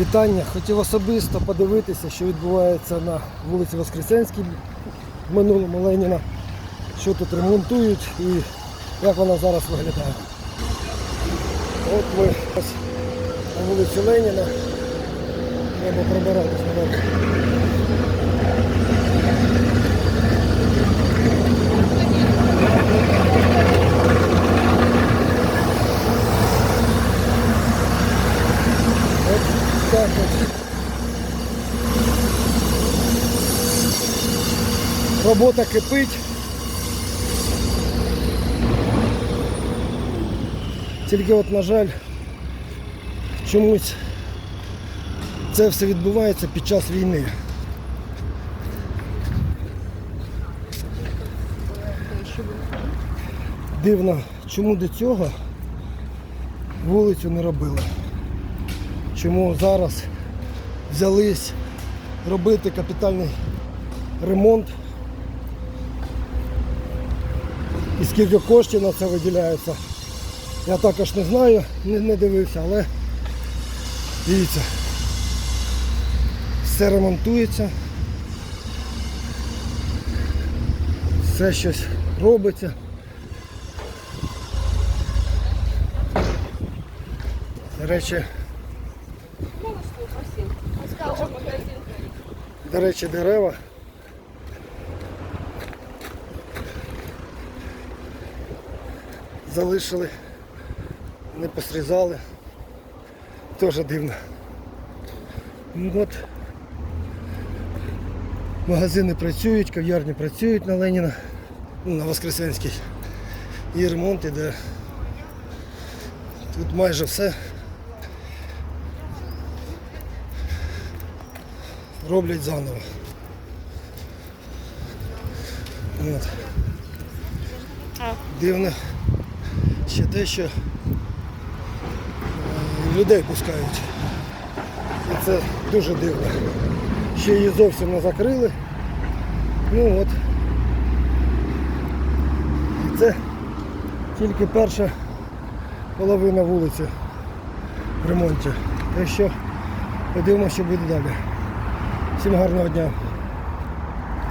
Вітання. Хотів особисто подивитися, що відбувається на вулиці Воскресенській в минулому Леніна, що тут ремонтують і як вона зараз виглядає. От ми ось на вулиці Леніна. Треба пробиратись наверх. От так от. Робота кипить. Тільки от, на жаль, чомусь це все відбувається під час війни. Дивно, чому до цього вулицю не робили. Чому зараз взялись робити капітальний ремонт і скільки коштів на це виділяється. Я також не знаю, не, не дивився, але дивіться, все ремонтується, все щось робиться. До речі, До речі, дерева. Залишили, не посрізали. Теж дивно. Ну От. Магазини працюють, кав'ярні працюють на Леніна, ну, на Воскресенській. І ремонт іде. Тут майже все. Роблять заново. От. Дивно ще те, що е, людей пускають. І це дуже дивно. Ще її зовсім не закрили. Ну от. І це тільки перша половина вулиці в ремонті. Так що подивимося, що буде далі. Всім гарного дня.